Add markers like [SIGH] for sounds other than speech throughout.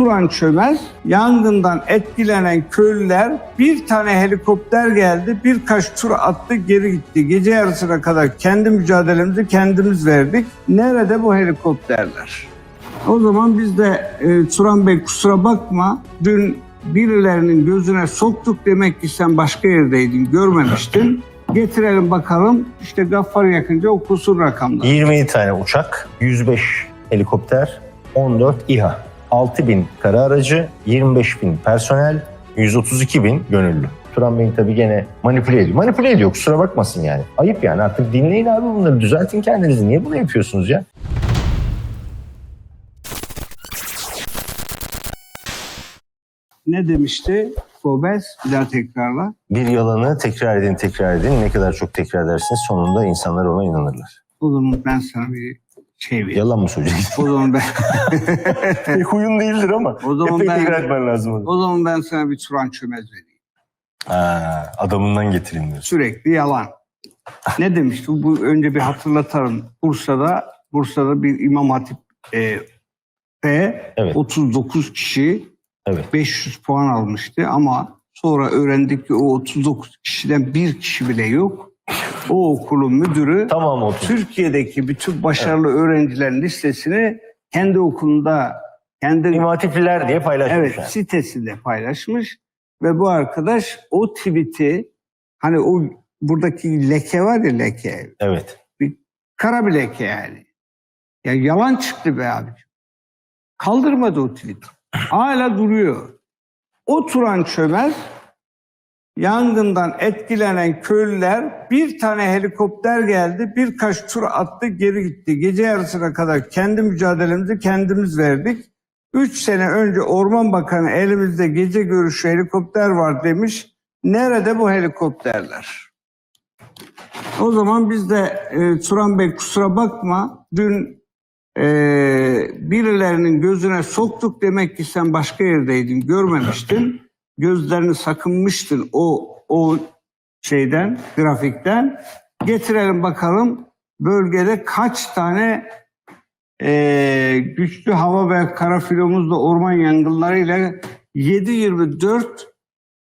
Oturan çömez, yangından etkilenen köylüler bir tane helikopter geldi, birkaç tur attı geri gitti. Gece yarısına kadar kendi mücadelemizi kendimiz verdik. Nerede bu helikopterler? O zaman biz de e, Turan Bey kusura bakma dün birilerinin gözüne soktuk demek ki sen başka yerdeydin görmemiştin. Getirelim bakalım işte Gaffar yakınca o kusur rakamlar. 27 tane uçak, 105 helikopter, 14 İHA, 6000 kara aracı, 25 bin personel, 132 bin gönüllü. Turan Bey tabii gene manipüle ediyor. Manipüle ediyor kusura bakmasın yani. Ayıp yani artık dinleyin abi bunları düzeltin kendinizi. Niye bunu yapıyorsunuz ya? Ne demişti Gobes? Bir daha tekrarla. Bir yalanı tekrar edin tekrar edin. Ne kadar çok tekrar edersiniz sonunda insanlar ona inanırlar. O zaman ben sana bir şey vereyim. Yalan mı söyleyeceksin? O zaman ben [LAUGHS] Pek huyun değildir ama. O zaman ben- tekrar etmen lazım onu. o zaman ben sana bir Turan çömez vereyim. Ha, adamından getireyim diyorsun. Sürekli yalan. Ne demişti? Bu önce bir hatırlatalım. Bursa'da Bursa'da bir İmam Hatip e, ve Evet. 39 kişi Evet. 500 puan almıştı ama sonra öğrendik ki o 39 kişiden bir kişi bile yok. O okulun müdürü Tamam otur. Türkiye'deki bütün başarılı öğrencilerin listesini kendi okulunda kendi İmam Hatipliler diye paylaşmış. evet yani. sitesinde paylaşmış ve bu arkadaş o tweet'i hani o buradaki leke var ya leke Evet. kara bir leke yani. Ya yalan çıktı be abi. Kaldırmadı o tweet. Hala duruyor. O Turan Çömez yangından etkilenen köylüler bir tane helikopter geldi, birkaç tur attı geri gitti. Gece yarısına kadar kendi mücadelemizi kendimiz verdik. Üç sene önce Orman Bakanı elimizde gece görüşü helikopter var demiş. Nerede bu helikopterler? O zaman biz de e, Turan Bey kusura bakma dün e, birilerinin gözüne soktuk demek ki sen başka yerdeydin görmemiştin. Gözlerini sakınmıştın o o şeyden grafikten. Getirelim bakalım bölgede kaç tane e, güçlü hava ve kara filomuzla orman yangınlarıyla 7-24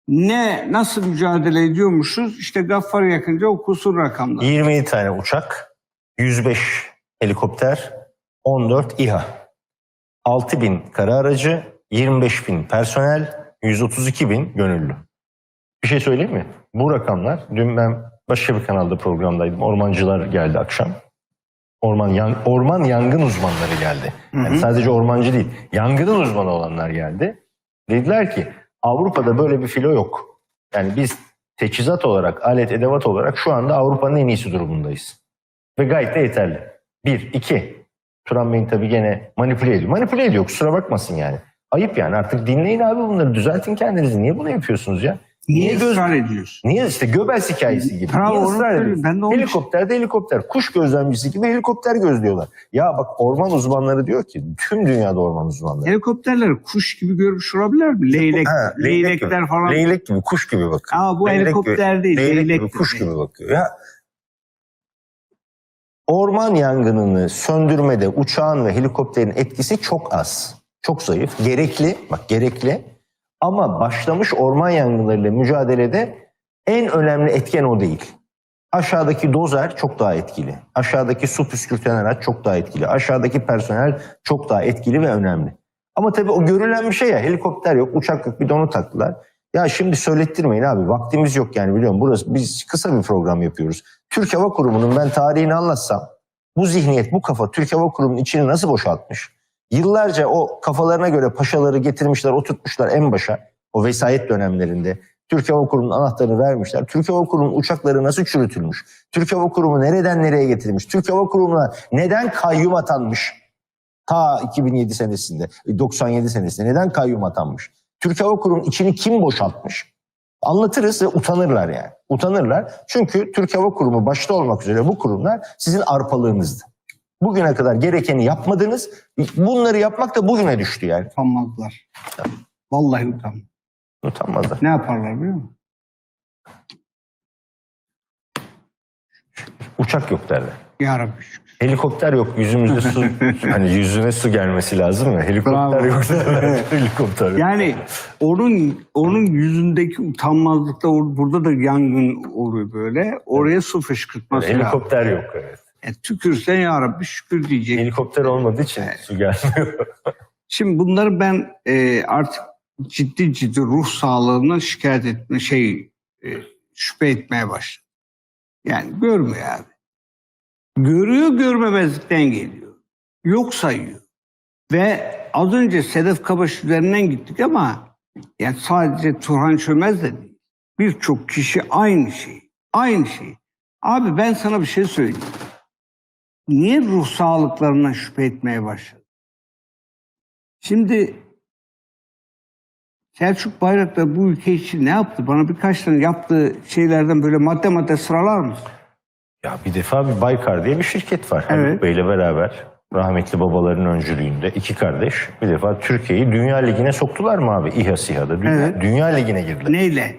ne nasıl mücadele ediyormuşuz? İşte Gaffar yakınca o kusur rakamlar. 27 tane uçak, 105 helikopter, 14 İHA, 6000 kara aracı, 25 bin personel, 132 bin gönüllü. Bir şey söyleyeyim mi? Bu rakamlar, dün ben başka bir kanalda programdaydım. Ormancılar geldi akşam. Orman, yan, orman yangın uzmanları geldi. Yani Hı hı. sadece ormancı değil, yangının uzmanı olanlar geldi. Dediler ki Avrupa'da böyle bir filo yok. Yani biz teçhizat olarak, alet edevat olarak şu anda Avrupa'nın en iyisi durumundayız. Ve gayet de yeterli. Bir, iki. Turan Bey'in tabii gene manipüle ediyor. Manipüle ediyor kusura bakmasın yani. Ayıp yani artık dinleyin abi bunları düzeltin kendinizi. Niye bunu yapıyorsunuz ya? Niye göz- ısrar ediyorsun? Niye işte Göbels hikayesi gibi. Bravo, Niye ısrar ediyorsun? Ben de onu Helikopter. Kuş gözlemcisi gibi helikopter gözlüyorlar. Ya bak orman uzmanları diyor ki tüm dünyada orman uzmanları. Helikopterleri kuş gibi görmüş olabilir mi? Leylek, Ha, leylek leylekler gibi. falan. Leylek gibi kuş gibi bakıyor. Ama bu Leylek helikopter değil, Leylek, leylek gibi kuş gibi bakıyor. Ya orman yangınını söndürmede uçağın ve helikopterin etkisi çok az. Çok zayıf. Gerekli. Bak gerekli. Ama başlamış orman yangınlarıyla mücadelede en önemli etken o değil. Aşağıdaki dozer çok daha etkili. Aşağıdaki su püskürten araç çok daha etkili. Aşağıdaki personel çok daha etkili ve önemli. Ama tabii o görülen bir şey ya. Helikopter yok, uçak yok. Bir de onu taktılar. Ya şimdi söylettirmeyin abi. Vaktimiz yok yani biliyorum. Burası biz kısa bir program yapıyoruz. Türk Hava Kurumu'nun ben tarihini anlatsam bu zihniyet, bu kafa Türk Hava Kurumu'nun içini nasıl boşaltmış? Yıllarca o kafalarına göre paşaları getirmişler, oturtmuşlar en başa. O vesayet dönemlerinde. Türk Hava Kurumu'nun anahtarını vermişler. Türk Hava Kurumu'nun uçakları nasıl çürütülmüş? Türk Hava Kurumu nereden nereye getirmiş? Türk Hava Kurumu'na neden kayyum atanmış? Ta 2007 senesinde, 97 senesinde neden kayyum atanmış? Türk Hava Kurumu'nun içini kim boşaltmış? Anlatırız ve utanırlar yani. Utanırlar. Çünkü Türk Hava Kurumu başta olmak üzere bu kurumlar sizin arpalığınızdı. Bugüne kadar gerekeni yapmadınız. Bunları yapmak da bugüne düştü yani. Utanmazlar. Vallahi utanmaz. Utanmazlar. Ne yaparlar biliyor musun? Uçak yok derler. Ya Rabbi şükür. Helikopter yok yüzümüzde su [LAUGHS] hani yüzüne su gelmesi lazım ya. Helikopter Bravo. yok derler. [LAUGHS] Helikopter yok. Yani onun onun yüzündeki utanmazlıkta burada da yangın oluyor böyle. Oraya su fışkırtması lazım. Helikopter yok evet. Yani tükürsen ya Rabbi şükür diyecek. Helikopter olmadığı için su gelmiyor. [LAUGHS] Şimdi bunları ben e, artık ciddi ciddi ruh sağlığından şikayet etme şey e, şüphe etmeye başladım. Yani görmüyor abi. Görüyor görmemezlikten geliyor. Yok sayıyor. Ve az önce Sedef Kabaş üzerinden gittik ama yani sadece Turhan Çömez de değil. Birçok kişi aynı şey. Aynı şey. Abi ben sana bir şey söyleyeyim. Niye ruh sağlıklarından şüphe etmeye başladın? Şimdi Selçuk Bayraktar bu ülke için ne yaptı? Bana birkaç tane yaptığı şeylerden böyle madde madde sıralar mısın? Ya bir defa bir Baykar diye bir şirket var. Evet. Haluk Bey'le beraber rahmetli babaların öncülüğünde iki kardeş bir defa Türkiye'yi Dünya Ligi'ne soktular mı abi? İHA SİHA'da. Dünya, Evet. Dünya Ligi'ne girdiler. Neyle?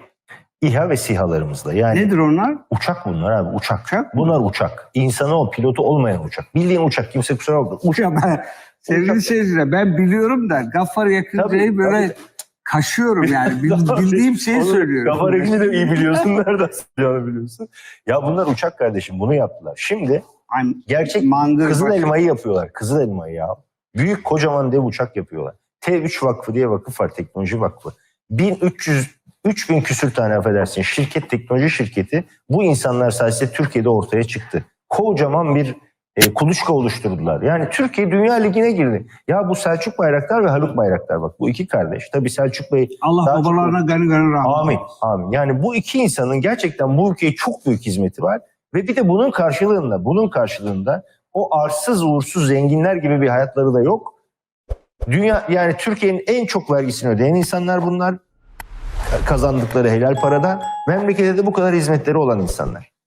İHA ve SİHA'larımızla. Yani Nedir onlar? uçak bunlar abi uçak. Uçak? Bunlar uçak. İnsanı o pilotu olmayan uçak. Bildiğin uçak kimse kusura bakmasın. [LAUGHS] Uçak. Ben, sevgili seyirciler ben biliyorum da Gaffar Yakıncı'yı Tabii, böyle kaşıyorum [LAUGHS] yani. Bil- bildiğim şeyi Onu söylüyorum. Gavarikini de iyi biliyorsun. [LAUGHS] Nereden söyleyeceğini biliyorsun. Ya bunlar uçak kardeşim bunu yaptılar. Şimdi Hani gerçek mangır Kızıl bak- elmayı yapıyorlar. Kızıl elmayı ya. Büyük kocaman dev uçak yapıyorlar. T3 Vakfı diye vakıf var. Teknoloji Vakfı. 1300 3000 küsür tane affedersin şirket teknoloji şirketi bu insanlar sayesinde Türkiye'de ortaya çıktı. Kocaman bir e, kuluçka oluşturdular. Yani Türkiye Dünya Ligi'ne girdi. Ya bu Selçuk Bayraktar ve Haluk Bayraktar bak bu iki kardeş. Tabii Selçuk Bey Allah çok- babalarına gani gani rahmet Amin. Amin. Yani bu iki insanın gerçekten bu ülkeye çok büyük hizmeti var. Ve bir de bunun karşılığında, bunun karşılığında o arsız uğursuz zenginler gibi bir hayatları da yok. Dünya yani Türkiye'nin en çok vergisini ödeyen insanlar bunlar. Kazandıkları helal paradan memlekete de bu kadar hizmetleri olan insanlar.